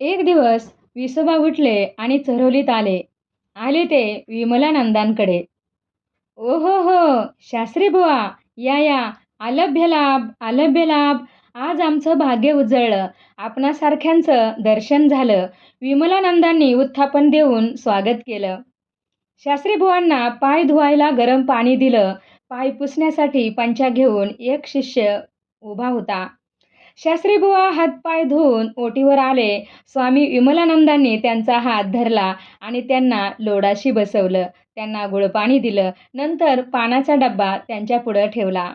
एक दिवस विसोबा उठले आणि चरवलीत आले. आले ते विमलानंदांकडे. ओ हो हो शास्त्री बुवा या या. आलभ्य लाभ आलभ्य लाभ. आज आमचं भाग्य उजळलं. आपणासारख्यांचं दर्शन झालं. विमलानंदांनी उत्थापन देऊन स्वागत केलं. शास्त्री बुवांना पाय धुवायला गरम पाणी दिलं. पाय पुसण्यासाठी पंचा घेऊन एक शिष्य उभा होता. शास्त्री बुवा हातपाय धुवून ओटीवर आले. स्वामी विमलानंदांनी त्यांचा हात धरला आणि त्यांना लोडाशी बसवलं. त्यांना गुळपाणी दिलं. नंतर पानाचा डब्बा त्यांच्या पुढं ठेवला.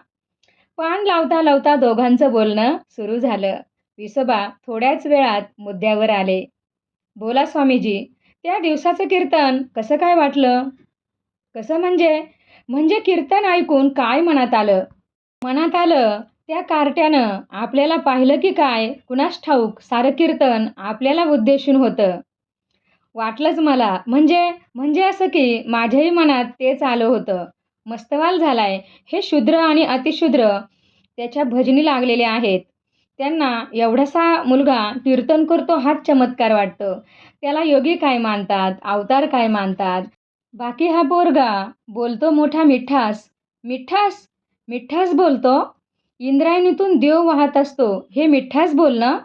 पान लावता लावता दोघांचं बोलणं सुरू झालं. विसोबा थोड्याच वेळात मुद्द्यावर आले. बोला स्वामीजी त्या दिवसाचं कीर्तन कसं काय वाटलं? कसं म्हणजे? म्हणजे कीर्तन ऐकून काय मनात आलं? मनात आलं त्या कार्ट्यानं आपल्याला पाहिलं की काय कुणास ठाऊक सारं कीर्तन आपल्याला उद्देशून होतं. वाटलंच मला म्हणजे म्हणजे असं की माझ्याही मनात तेच आलं होतं. मस्तवाल झालाय हे शूद्र आणि अतिशूद्र त्याच्या भजनी लागलेले आहेत. त्यांना एवढासा मुलगा कीर्तन करतो हाच चमत्कार वाटतो. त्याला योगी काय मानतात अवतार काय मानतात? बाकी हा पोरगा बोलतो मोठा मिठास. मिठास? मिठास बोलतो? इंद्रायणीतून देव वाहत असतो. हे मिठास बोलणं?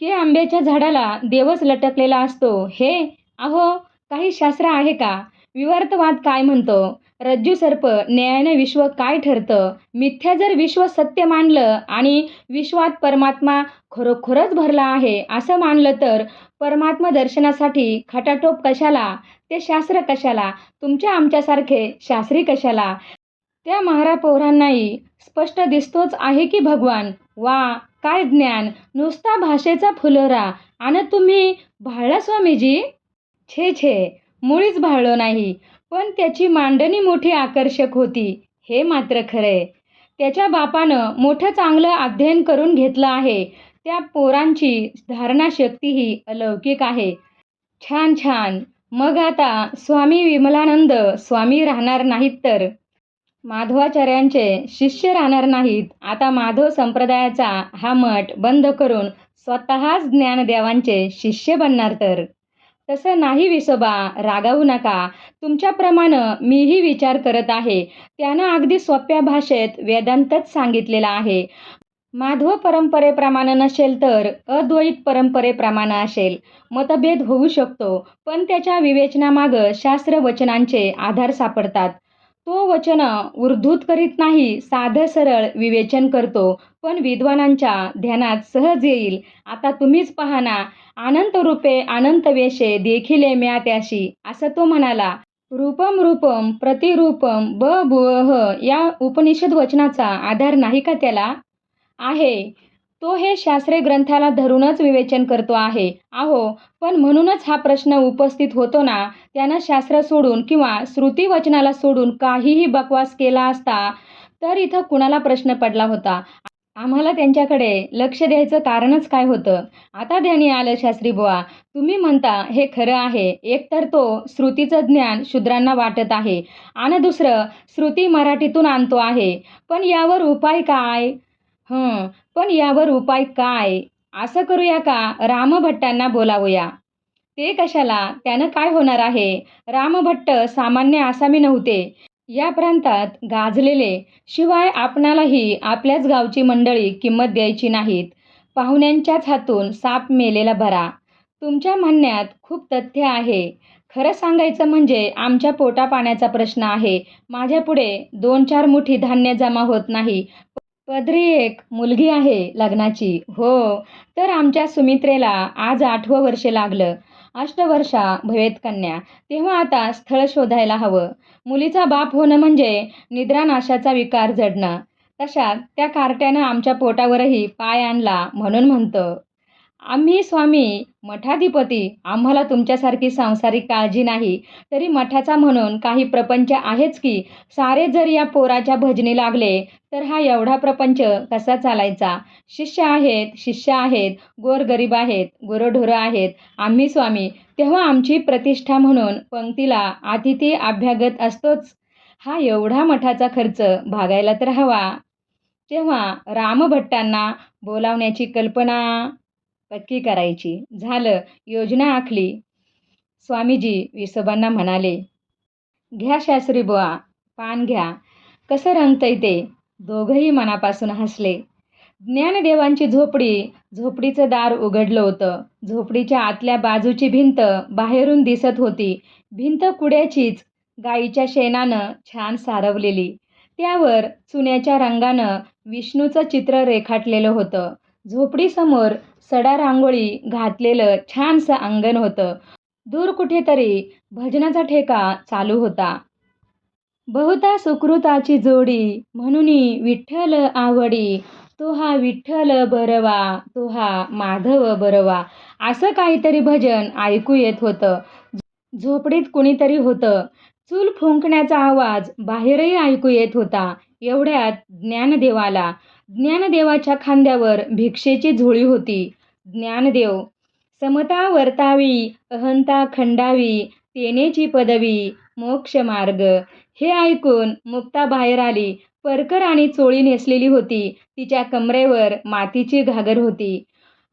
की आंब्याच्या झाडाला देवच लटकलेला असतो. हे? अहो काही शास्त्र आहे का? विवर्तवाद काय म्हणतो? रज्जू सर्प न्यायाने विश्व काय ठरतं? मिथ्या जर विश्व सत्य मानलं आणि विश्वात परमात्मा खरोखरच भरला आहे असं मानलं तर परमात्मा दर्शनासाठी खटाटोप कशाला? ते शास्त्र कशाला? तुमच्या आमच्यासारखे शास्त्री कशाला? त्या महारापौरांनाही स्पष्ट दिसतोच आहे की भगवान? वा काय ज्ञान! नुसता भाषेचा फुलोरा! आणि तुम्ही भाळला स्वामीजी? छे छे मुळीच भाळलो नाही. पण त्याची मांडणी मोठी आकर्षक होती. हे मात्र खरे. त्याच्या बापानं मोठं चांगलं अध्ययन करून घेतलं आहे. त्या पोरांची धारणाशक्ती ही अलौकिक आहे. छान छान! मग आता स्वामी विमलानंद स्वामी राहणार नाहीत तर? माधवाचार्यांचे शिष्य राहणार नाहीत. आता माधव संप्रदायाचा हा मठ बंद करून स्वतःच ज्ञानदेवांचे शिष्य बनणार तर. तसं नाही विसोबा रागावू नका. तुमच्याप्रमाणे मीही विचार करत आहे. त्यानं अगदी सोप्या भाषेत वेदांतच सांगितलेला आहे. माधव परंपरेप्रमाणे नसेल तर अद्वैत परंपरेप्रमाणे असेल. मतभेद होऊ शकतो पण त्याच्या विवेचनामागं शास्त्र वचनांचे आधार सापडतात. तो वचन उर्धूत करीत नाही साधं सरळ विवेचन करतो पण विद्वानांच्या ध्यानात सहज येईल. आता तुम्हीच पहा ना अनंत रूपे अनंत वेशे देखिले म्या त्याशी असं तो म्हणाला. रूपम रूपम प्रतिरूपम ब बुह या उपनिषद वचनाचा आधार नाही का त्याला? आहे. तो हे शास्त्रे ग्रंथाला धरूनच विवेचन करतो आहे. अहो पण म्हणूनच हा प्रश्न उपस्थित होतो ना? त्यानं शास्त्र सोडून किंवा श्रुती वचनाला सोडून काहीही बकवास केला असता तर इथं कुणाला प्रश्न पडला होता? आम्हाला त्यांच्याकडे लक्ष द्यायचं कारणच काय होतं? आता ध्यानी आलं शास्त्री बुवा. तुम्ही म्हणता हे खरं आहे. एकतर तो श्रुतीचं ज्ञान शूद्रांना वाटत आहे आणि दुसरं श्रुती मराठीतून आणतो आहे. पण यावर उपाय काय? हं पण यावर उपाय काय? असं करूया का? रामभट्टांना बोलावूया. ते कशाला? त्यानं काय होणार आहे? रामभट्ट सामान्य आसामी नव्हते. या प्रांतात गाजलेले शिवाय आपणालाही आपल्याच गावची मंडळी किंमत द्यायची नाहीत. पाहुण्यांच्याच हातून साप मेलेला भरा तुमच्या म्हणण्यात खूप तथ्य आहे. खरं सांगायचं म्हणजे आमच्या पोटापाण्याचा प्रश्न आहे. माझ्यापुढे दोन चार मुठी धान्य जमा होत नाही. पदरी एक मुलगी आहे लग्नाची. हो. तर आमच्या सुमित्रेला आज आठवं वर्ष लागलं. अष्टवर्षा भवेत कन्या. तेव्हा आता स्थळ शोधायला हवं. मुलीचा बाप होणं म्हणजे निद्रानाशाचा विकार जडणं तशात त्या कार्ट्यानं आमच्या पोटावरही पाय आणला म्हणून म्हणतं. आम्ही स्वामी मठाधिपती आम्हाला तुमच्यासारखी सांसारिक काळजी नाही. तरी मठाचा म्हणून काही प्रपंच आहेच की सारे जर या पोराच्या भजनी लागले तर हा एवढा प्रपंच कसा चालायचा? शिष्य आहेत शिष्य आहेत गोरगरीब आहेत गुरंढोरं आहेत. आम्ही स्वामी तेव्हा आमची प्रतिष्ठा म्हणून पंक्तीला अतिथी अभ्यागत असतोच. हा एवढा मठाचा खर्च भागायला तर हवा. तेव्हा रामभट्टांना बोलावण्याची कल्पना पक्की करायची. झालं. योजना आखली. स्वामीजी विसोबांना म्हणाले घ्या शास्त्री बुवा पान घ्या. कसं रंगतंय ते? दोघंही मनापासून हसले. ज्ञानदेवांची झोपडी झोपडीचं दार उघडलं होतं. झोपडीच्या आतल्या बाजूची भिंत बाहेरून दिसत होती. भिंत कुड्याचीच गाईच्या शेणानं छान सारवलेली. त्यावर चुन्याच्या रंगानं विष्णूचं चित्र रेखाटलेलं होतं. झोपडीसमोर सडा रांगोळी घातलेलं छानसं अंगण होतं. दूर कुठेतरी भजनाचा ठेका चालू होता. बहुता सुकृताची जोडी म्हणून विठ्ठल आवडी तो हा विठ्ठल बरवा तो हा माधव बरवा असं काहीतरी भजन ऐकू येत होतं. झोपडीत कुणीतरी होतं. चूल फुंकण्याचा आवाज बाहेरही ऐकू येत होता. एवढ्यात ज्ञानदेवाला ज्ञानदेवाच्या खांद्यावर भिक्षेची झोळी होती. ज्ञानदेव समता वर्तावी अहंता खंडावी तेनेची पदवी मोक्ष मार्ग. हे ऐकून मुक्ता बाहेर आली. परकर आणि चोळी नेसलेली होती. तिच्या कमरेवर मातीची घागर होती.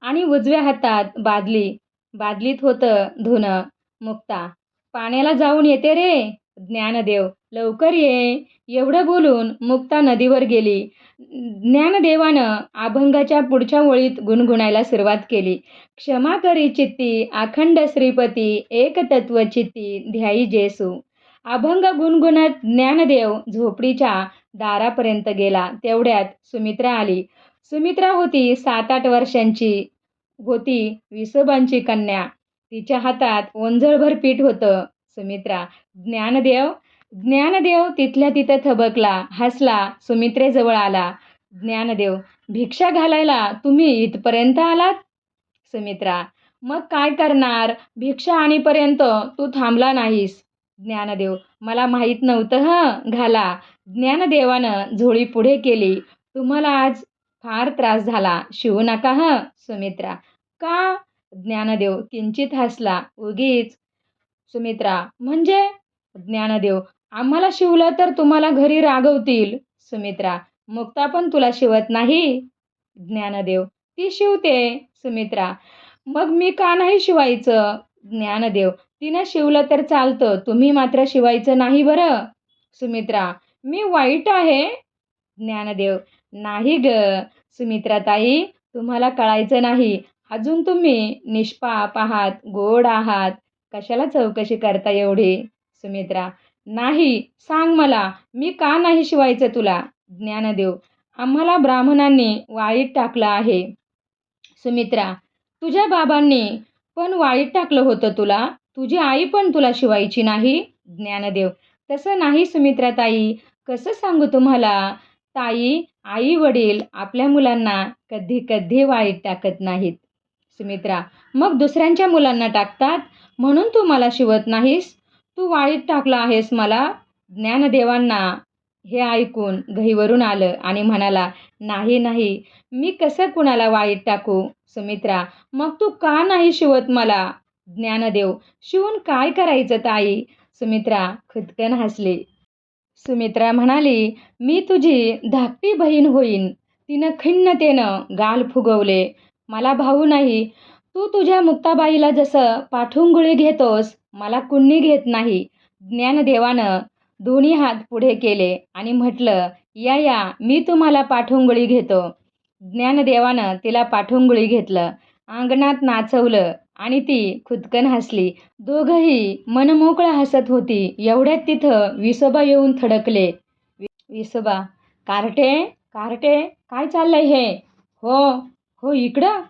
आणि उजव्या हातात बादली. बादलीत होतं धुणं मुक्ता पाण्याला जाऊन येते रे. ज्ञानदेव लवकर ये. एवढं बोलून मुक्ता नदीवर गेली. ज्ञानदेवानं अभंगाच्या पुढच्या ओळीत गुणगुणायला सुरुवात केली. क्षमा करी चित्ती अखंड श्रीपती एकतत्व चित्ती ध्याई जेसू. अभंग गुणगुणत ज्ञानदेव झोपडीच्या दारापर्यंत गेला. तेवढ्यात सुमित्रा आली. सुमित्रा होती सात आठ वर्षांची होती विसोबांची कन्या. तिच्या हातात ओंजळभर पीठ होतं. सुमित्रा ज्ञानदेव? ज्ञानदेव तिथल्या तिथं थबकला हसला सुमित्रेजवळ आला. ज्ञानदेव भिक्षा घालायला तुम्ही इथपर्यंत आलात? सुमित्रा मग काय करणार? भिक्षा आणीपर्यंत तू थांबला नाहीस. ज्ञानदेव मला माहीत नव्हतं हं घाला. ज्ञानदेवानं झोळी पुढे केली. तुम्हाला आज फार त्रास झाला. शिवू नका हं सुमित्रा. का? ज्ञानदेव किंचित हसला. उगीच सुमित्रा म्हणजे? ज्ञानदेव आम्हाला शिवलं तर तुम्हाला घरी रागवतील. सुमित्रा मुक्ता पण तुला शिवत नाही? ज्ञानदेव ती शिवते. सुमित्रा मग मी का नाही शिवायचं? ज्ञानदेव तिनं शिवलं तर चालतं. तुम्ही मात्र शिवायचं नाही बरं. सुमित्रा मी वाईट आहे? ज्ञानदेव नाही ग. सुमित्राताई तुम्हाला कळायचं नाही. अजून तुम्ही निष्पाप आहात गोड आहात. कशाला चौकशी करता एवढी? सुमित्रा नाही सांग मला मी का नाही शिवायचं तुला? ज्ञानदेव आम्हाला ब्राह्मणांनी वाळीत टाकलं आहे. सुमित्रा तुझ्या बाबांनी पण वाळीत टाकलं होतं तुला? तुझी आई पण तुला शिवायची नाही? ज्ञानदेव तसं नाही सुमित्रा ताई. कसं सांगू तुम्हाला? ताई आई वडील आपल्या मुलांना कधी कधी वाईट टाकत नाहीत. सुमित्रा मग दुसऱ्यांच्या मुलांना टाकतात. म्हणून तू मला शिवत नाहीस. तू वाळीत टाकलं आहेस मला. ज्ञानदेवांना हे ऐकून घहीवरून आलं आणि म्हणाला नाही नाही. मी कसं कुणाला वाईट टाकू सुमित्रा? मग तू का नाही शिवत मला? ज्ञानदेव शिवून काय करायचं ताई? सुमित्रा खुदकन हसली. सुमित्रा म्हणाली मी तुझी धाकटी बहीण होईन. तिनं खिन्नतेनं गाल फुगवले. मला भाऊ नाही. तू तुझ्या मुक्ताबाईला जसं पाठुंगुळी घेतोस मला कुणी घेत नाही. ज्ञानदेवानं दोन्ही हात पुढे केले आणि म्हटलं या या मी तुम्हाला पाठुंगुळी घेतो. ज्ञानदेवानं तिला पाठुंगुळी घेतलं. अंगणात नाचवलं आणि ती खुदकन हसली. दोघंही मनमोकळं हसत होती. एवढ्यात तिथं विसोबा येऊन थडकले. विसोबा कार्टे कार्टे काय चाललंय हे? हो हो इकडं.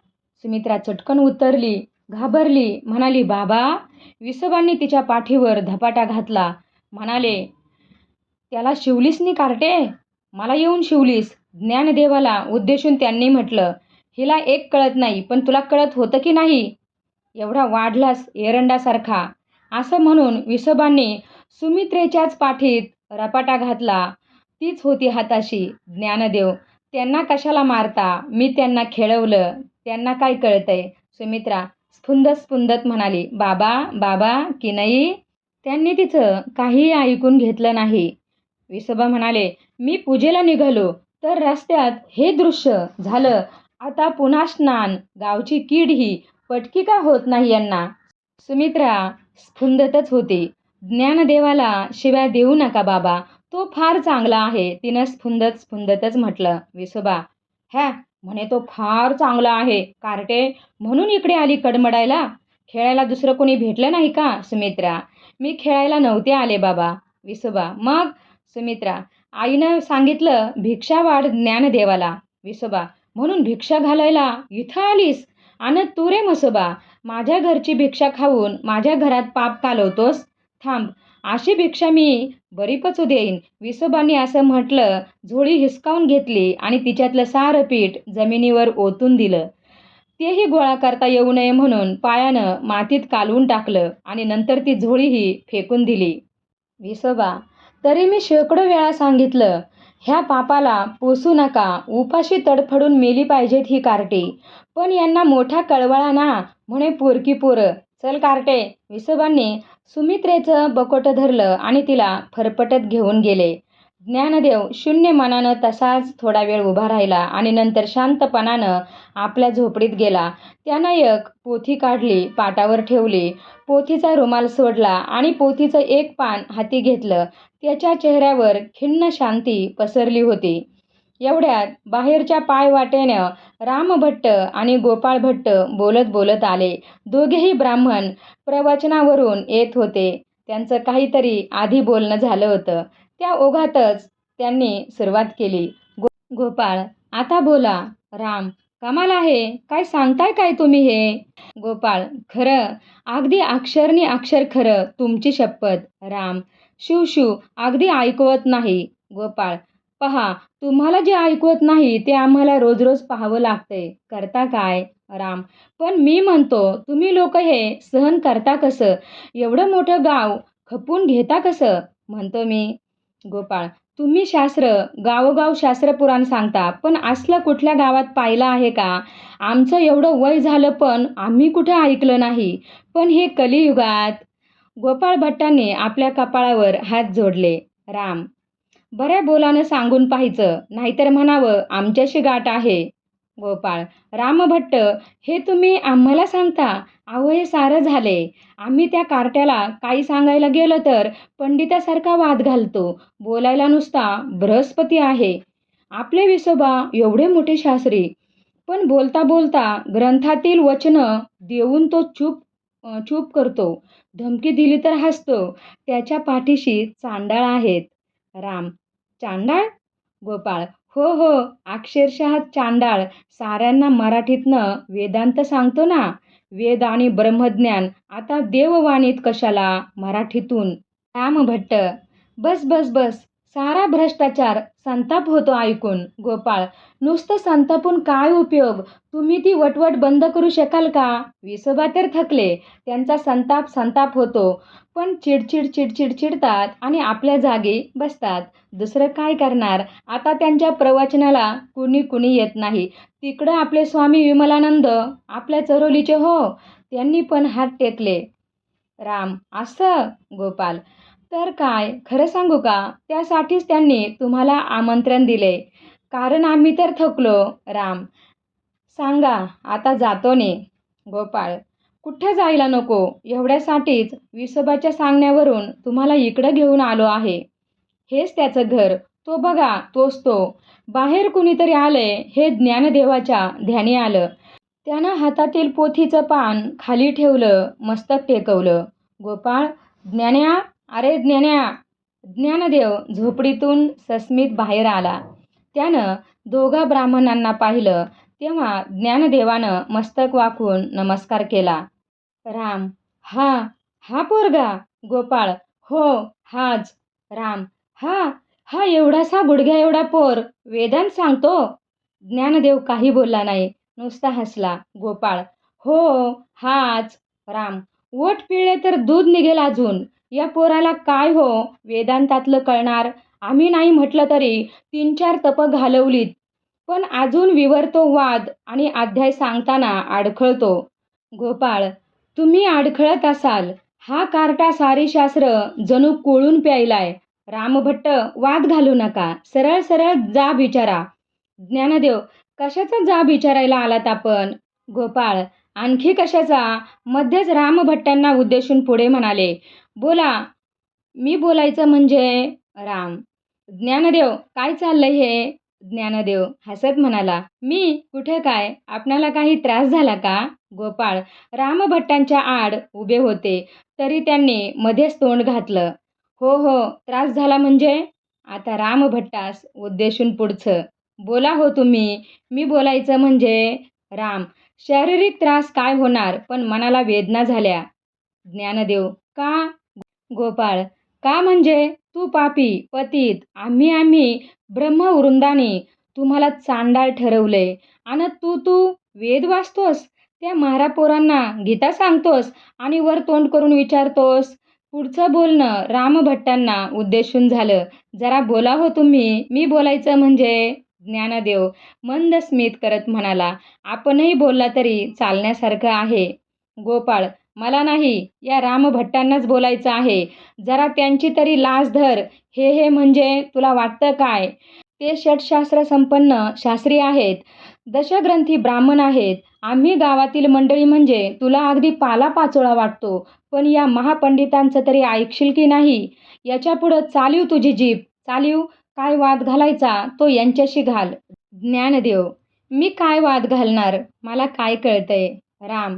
सुमित्रा चटकन उतरली घाबरली म्हणाली बाबा. विसोबांनी तिच्या पाठीवर धपाटा घातला. म्हणाले त्याला शिवलीस नी कार्टे? मला येऊन शिवलीस. ज्ञानदेवाला उद्देशून त्यांनी म्हटलं हिला एक कळत नाही पण तुला कळत होतं की नाही? एवढा वाढलास एरंडासारखा. असं म्हणून विसोबांनी सुमित्रेच्याच पाठीत रपाटा घातला. तीच होती हाताशी. ज्ञानदेव त्यांना कशाला मारता? मी त्यांना खेळवलं. त्यांना काय कळतंय? सुमित्रा स्फुंदत स्फुंदत म्हणाली बाबा बाबा की नाही? त्यांनी तिचं काहीही ऐकून घेतलं नाही. विसोबा म्हणाले मी पूजेला निघालो तर रस्त्यात हे दृश्य झालं. आता पुन्हा स्नान गावची कीड ही पटकी का होत नाही यांना? सुमित्रा स्फुंदतच होती. ज्ञानदेवाला शिव्या देऊ नका बाबा. तो फार चांगला आहे. तिनं स्फुंदत स्फुंदतच म्हटलं. विसोबा ह्या म्हणे तो फार चांगला आहे कार्टे. म्हणून इकडे आली कडमडायला. खेळायला दुसरं कोणी भेटलं नाही का सुमित्रा? मी खेळायला नव्हते आले बाबा. विसोबा. मग? सुमित्रा. आईनं सांगितलं भिक्षा वाढ ज्ञानदेवाला विसोबा. म्हणून भिक्षा घालायला? इथं आलीस? आणि तू रे मसोबा माझ्या घरची भिक्षा खाऊन माझ्या घरात पाप कालवतोस? थांब. अशी भिक्षा मी बरी पचू देईन. विसोबांनी असं म्हटलं झोळी हिसकावून घेतली आणि तिच्यातलं सारं पीठ जमिनीवर ओतून दिलं. तेही गोळा करता येऊ नये म्हणून पायानं मातीत कालवून टाकलं आणि नंतर ती झोळीही फेकून दिली. विसोबा तरी मी शेकडो वेळा सांगितलं ह्या पापाला पोसू नका उपाशी तडफडून मेली पाहिजेत ही कार्टी. पण यांना मोठा कळवळा ना म्हणे पोरकी पोरं. चल कार्टे. विसोबांनी सुमित्रेचं बकोटं धरलं आणि तिला फरफटत घेऊन गेले. ज्ञानदेव शून्य मनानं तसाच थोडा वेळ उभा राहिला आणि नंतर शांतपणानं आपल्या झोपडीत गेला. त्यानं एक पोथी काढली पाटावर ठेवली. पोथीचा रुमाल सोडला आणि पोथीचं एक पान हाती घेतलं. त्याच्या चेहऱ्यावर खिन्न शांती पसरली होती. एवढ्यात बाहेरच्या पायवाटेनं रामभट्ट आणि गोपाळ भट्ट बोलत बोलत आले. दोघेही ब्राह्मण प्रवचनावरून येत होते. त्यांचं काहीतरी आधी बोलणं झालं होतं. त्या ओघातच त्यांनी सुरुवात केली. गो गोपाळ आता बोला. राम कमाल आहे. काय सांगताय काय तुम्ही हे? गोपाळ खरं. अगदी अक्षरनी अक्षर खरं तुमची शपथ. राम शिव शिव अगदी ऐकवत नाही. गोपाळ पहा तुम्हाला जे ऐकवत नाही ते आम्हाला रोज रोज पाहावं लागतंय. करता काय? राम. पण मी म्हणतो तुम्ही लोक हे सहन करता कसं? एवढं मोठं गाव खपून घेता कसं? म्हणतो मी. गोपाळ तुम्ही शास्त्र गावोगाव शास्त्र पुराण सांगता पण असलं कुठल्या गावात पाहिलं आहे का? आमचं एवढं वय झालं पण आम्ही कुठं ऐकलं नाही. पण हे कलियुगात. गोपाळ भट्टांनी आपल्या कपाळावर हात जोडले. राम. बऱ्या बोलानं सांगून पाहायचं. नाहीतर म्हणावं आमच्याशी गाठ आहे. गोपाळ रामभट्ट हे तुम्ही आम्हाला सांगता? अहो हे सारं झाले. आम्ही त्या कार्ट्याला काही सांगायला गेलं तर पंडितासारखा वाद घालतो. बोलायला नुसता बृहस्पती आहे. आपले विसोबा एवढे मोठे शास्त्री. पण बोलता बोलता ग्रंथातील वचनं देऊन तो चूप चूप करतो. धमकी दिली तर हसतो. त्याच्या पाठीशी चांडाळ आहेत. राम चांडाळ? गोपाळ हो हो अक्षरशः चांडाळ. साऱ्यांना मराठीतनं वेदांत सांगतो ना. वेद आणि ब्रह्मज्ञान आता देववाणीत कशाला? मराठीतून. रामभट्ट बस बस बस. सारा भ्रष्टाचार संताप होतो ऐकून. गोपाळ नुसतं संतापून काय उपयोग? तुम्ही ती वटवट बंद करू शकाल का? विसोबा तर थकले. त्यांचा संताप संताप होतो. पण चिडचिड चिडचिड चिडतात आणि आपल्या जागी बसतात. दुसरं काय करणार? आता त्यांच्या प्रवचनाला कुणी कुणी येत नाही. तिकडं आपले स्वामी विमलानंद आपल्या चरोलीचे हो. त्यांनी पण हात टेकले. राम असं? गोपाल तर काय? खरं सांगू का? त्यासाठीच त्यांनी तुम्हाला आमंत्रण दिले. कारण आम्ही तर थकलो. राम. सांगा आता जातो ने. गोपाळ. कुठे जायला नको? एवढ्यासाठीच विसोबाच्या सांगण्यावरून तुम्हाला इकडं घेऊन आलो आहे. हेच त्याचं घर. तो बघा तोच तो. बाहेर कुणीतरी आले हे ज्ञानदेवाच्या ध्यानी आलं. त्यानं हातातील पोथीचं पान खाली ठेवलं मस्तक टेकवलं. गोपाळ ज्ञान्या अरे ज्ञान्या ज्ञानदेव झोपडीतून सस्मित बाहेर आला. त्यानं दोघा ब्राह्मणांना पाहिलं तेव्हा ज्ञानदेवानं मस्तक वाकून नमस्कार केला. राम हा हा पोरगा गोपाळ हो हाच. राम हा हा एवढासा गुडघ्या एवढा पोर वेदांत सांगतो. ज्ञानदेव काही बोलला नाही नुसता हसला. गोपाळ हो हाच. राम ओठ पिळले तर दूध निघेल अजून. या पोराला काय हो? वेदांतातलं कळणार? आम्ही नाही म्हटलं तरी तीन चार तपं घालवलीत. पण अजून विवरतो वाद आणि अध्याय सांगताना अडखळतो गोपाळ तुम्ही अडखळत असाल. हा कार्टा सारी शास्त्र जणू कोळून प्यायलाय. रामभट्ट वाद घालू नका. सरळ सरळ जा विचारा ज्ञानदेव कशाचा जाब विचारायला आलात आपण? गोपाळ आणखी कशाचा? मध्येच रामभट्टांना उद्देशून पुढे म्हणाले बोला मी बोलायचं म्हणजे राम. ज्ञानदेव काय चाललंय हे? ज्ञानदेव हसत म्हणाला मी? कुठे काय? आपणाला काही त्रास झाला का? गोपाळ रामभट्टांच्या आड उभे होते तरी त्यांनी मध्येच तोंड घातलं. हो हो त्रास झाला म्हणजे? आता रामभट्टास उद्देशून पुढचं. बोला हो तुम्ही. मी बोलायचं म्हणजे राम. शारीरिक त्रास काय होणार? पण मनाला वेदना झाल्या. ज्ञानदेव का गोपाळ? का म्हणजे? तू पापी पतीत आम्ही आम्ही ब्रह्मवृंदाने तुम्हाला चांडाळ ठरवलंय आणि तू तू वेद वाचतोस? त्या महारापोरांना गीता सांगतोस? आणि वर तोंड करून विचारतोस? पुढचं बोलणं रामभट्टांना उद्देशून झालं. जरा बोला हो तुम्ही. मी बोलायचं म्हणजे ज्ञानदेव मंद स्मित करत म्हणाला आपणही बोलला तरी चालण्यासारखं आहे. गोपाळ मला नाही या रामभट्टांनाच बोलायचं आहे. जरा त्यांची तरी लाज धर. हे हे म्हणजे तुला वाटतं काय? ते षटशास्त्र संपन्न शास्त्री आहेत. दशग्रंथी ब्राह्मण आहेत. आम्ही गावातील मंडळी म्हणजे तुला अगदी पालापाचोळा वाटतो. पण या महापंडितांचं तरी ऐकशील की नाही? याच्यापुढं चालीव तुझी जीभ. चालीव? काय वाद घालायचा तो यांच्याशी घाल. ज्ञानदेव मी काय वाद घालणार? मला काय कळतंय? राम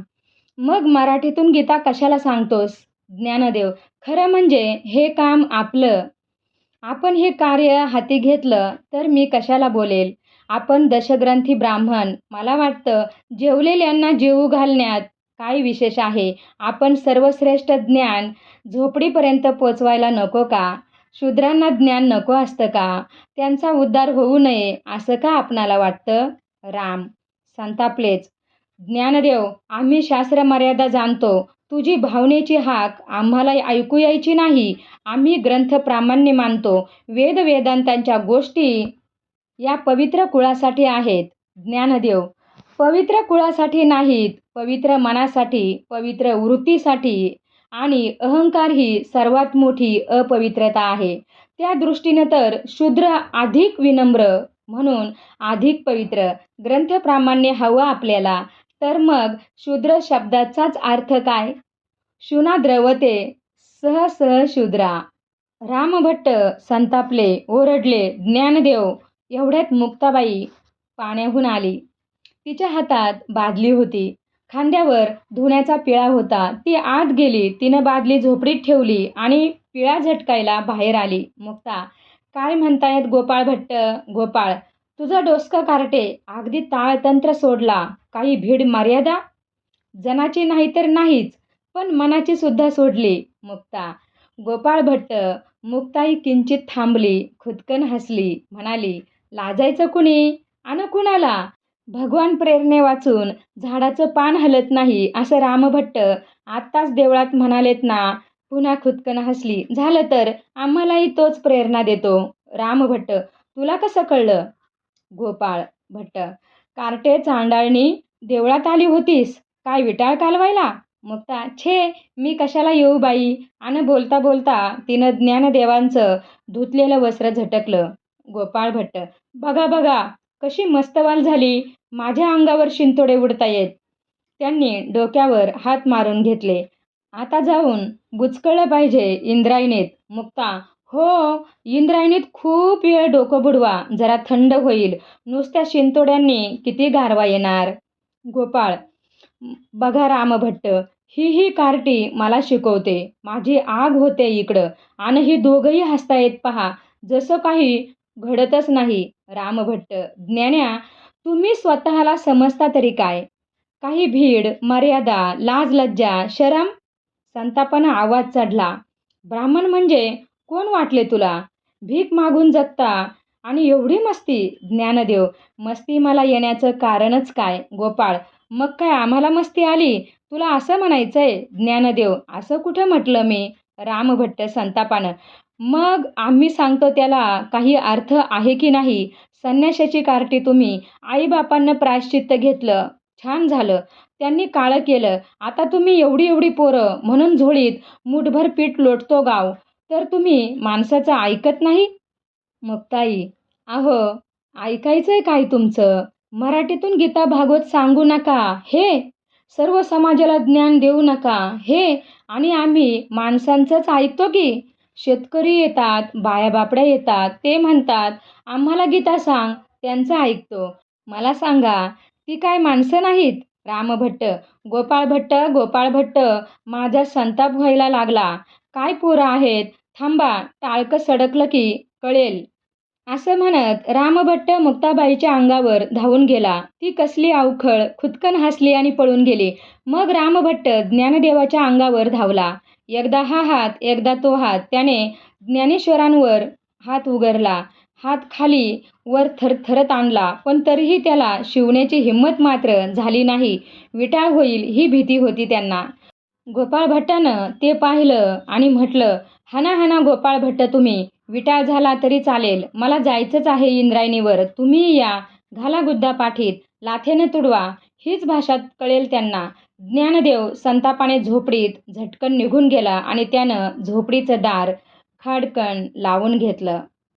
मग मराठीतून गीता कशाला सांगतोस? ज्ञानदेव खरं म्हणजे हे काम आपलं. आपण हे कार्य हाती घेतलं तर मी कशाला बोलेल? आपण दशग्रंथी ब्राह्मण. मला वाटतं जेवलेल्यांना जेवू घालण्यात काय विशेष आहे? आपण सर्वश्रेष्ठ ज्ञान झोपडीपर्यंत पोचवायला नको का? शूद्रांना ज्ञान नको असतं का? त्यांचा उद्धार होऊ नये असं का आपणाला वाटतं? राम संतापलेच. ज्ञानदेव आम्ही शास्त्र मर्यादा जाणतो. तुझी भावनेची हाक आम्हाला ऐकू यायची नाही. आम्ही ग्रंथ प्रामाण्य मानतो. वेद वेदांतांच्या गोष्टी या पवित्र कुळासाठी आहेत. ज्ञानदेव पवित्र कुळासाठी नाहीत. पवित्र मनासाठी पवित्र वृत्तीसाठी आणि अहंकार ही सर्वात मोठी अपवित्रता आहे. त्या दृष्टीने तर शूद्र अधिक विनम्र म्हणून अधिक पवित्र ग्रंथप्रामाण्य हवं आपल्याला. तर मग शूद्र शब्दाचाच अर्थ काय? शुना द्रवते सह सह शूद्रा. रामभट्ट संतापले ओरडले ज्ञानदेव एवढ्यात मुक्ताबाई पाण्याहून आली. तिच्या हातात बादली होती. खांद्यावर धुण्याचा पिळा होता. ती आत गेली. तिनं बादली झोपडीत ठेवली आणि पिळा झटकायला बाहेर आली. मुक्ता काय म्हणतायत गोपाळ भट्ट? गोपाळ तुझं डोसकं कार्टे. अगदी ताळतंत्र सोडला. काही भीड मर्यादा? जनाची नाही तर नाहीच पण मनाची सुद्धा सोडली. मुक्ता गोपाळ भट्ट मुक्ताई किंचित थांबली. खुदकन हसली. म्हणाली लाजायचं कुणी? आणि कुणाला? भगवान प्रेरणे वाचून झाडाचं पान हलत नाही असं रामभट्ट आत्ताच देवळात म्हणालेत ना पुन्हा खुदकन हसली. झालं तर आम्हालाही तोच प्रेरणा देतो. रामभट्ट तुला कसं कळलं? गोपाळ भट्ट कार्टे चांडाळणी देवळात आली होतीस? काय विटाळ कालवायला? मुक्ता छे मी कशाला येऊ बाई? आणि बोलता बोलता तिनं ज्ञानदेवांचं धुतलेलं वस्त्र झटकलं. गोपाळ भट्ट बघा बघा कशी मस्तवाल झाली. माझ्या अंगावर शिंतोडे उडतायत. त्यांनी डोक्यावर हात मारून घेतले. आता जाऊन बुचकळलं पाहिजे इंद्रायणीत. मुक्ता हो इंद्रायणीत खूप वेळ डोकं बुडवा. जरा थंड होईल. नुसत्या शिंतोड्यांनी किती गारवा येणार? गोपाळ बघा रामभट्ट. ही ही कार्टी मला शिकवते. माझी आग होते इकडं. आणि ही दोघंही हसतायत पहा. जसं काही घडतच नाही. रामभट्ट ज्ञान्या तुम्ही स्वतःला समजता तरी काय? काही भीड मर्यादा लाज लज्जा शरम संतापानं आवाज चढला. ब्राह्मण म्हणजे कोण वाटले तुला? भीक मागून जगता आणि एवढी मस्ती? ज्ञानदेव मस्ती मला येण्याचं कारणच काय? गोपाळ मग काय आम्हाला मस्ती आली? तुला असं म्हणायचंय? ज्ञानदेव असं कुठं म्हटलं मी? रामभट्ट संतापानं मग आम्ही सांगतो त्याला काही अर्थ आहे की नाही? संन्याशाची कार्टी तुम्ही आईबापांना प्रायश्चित्त घेतलं. छान झालं. त्यांनी काळं केलं. आता तुम्ही एवढी एवढी पोरं म्हणून झोळीत मुठभर पीठ लोटतो गाव. तर तुम्ही माणसाचं ऐकत नाही? मग ताई अहो ऐकायचंय काय तुमचं? मराठीतून गीता भागवत सांगू नका. हे सर्व समाजाला ज्ञान देऊ नका. हे आणि आम्ही माणसांचंच ऐकतो की? शेतकरी येतात बाया बापड्या येतात ते म्हणतात आम्हाला गीता सांग त्यांचं ऐकतो. मला सांगा ती काय माणसं नाहीत? रामभट्ट गोपाळ भट्ट गोपाळ भट्ट माझा संताप व्हायला लागला. काय पोरं आहेत? थांबा टाळकं सडकलं की कळेल. असं म्हणत रामभट्ट मुक्ताबाईच्या अंगावर धावून गेला. ती कसली अवखळ खुदकन हसली आणि पळून गेली. मग रामभट्ट ज्ञानदेवाच्या अंगावर धावला. एकदा हा हात एकदा तो हात. त्याने ज्ञानेश्वरांवर हात उघडला. हात खाली वर थरथरत आणला. पण तरीही त्याला शिवण्याची हिंमत मात्र झाली नाही. विटाळ होईल ही भीती होती त्यांना. गोपाळ भट्टानं ते पाहिलं आणि म्हटलं हना हना गोपाळ भट्ट तुम्ही. विटाळ झाला तरी चालेल. मला जायचंच आहे इंद्रायणीवर. तुम्ही या घाला गुद्दा पाठीत. लाथेनं तुडवा. हीच भाषा कळेल त्यांना. ज्ञानदेव संतापाने झोपडीत झटकन निघून गेला आणि त्यानं झोपडीचं दार खाडकन लावून घेतलं.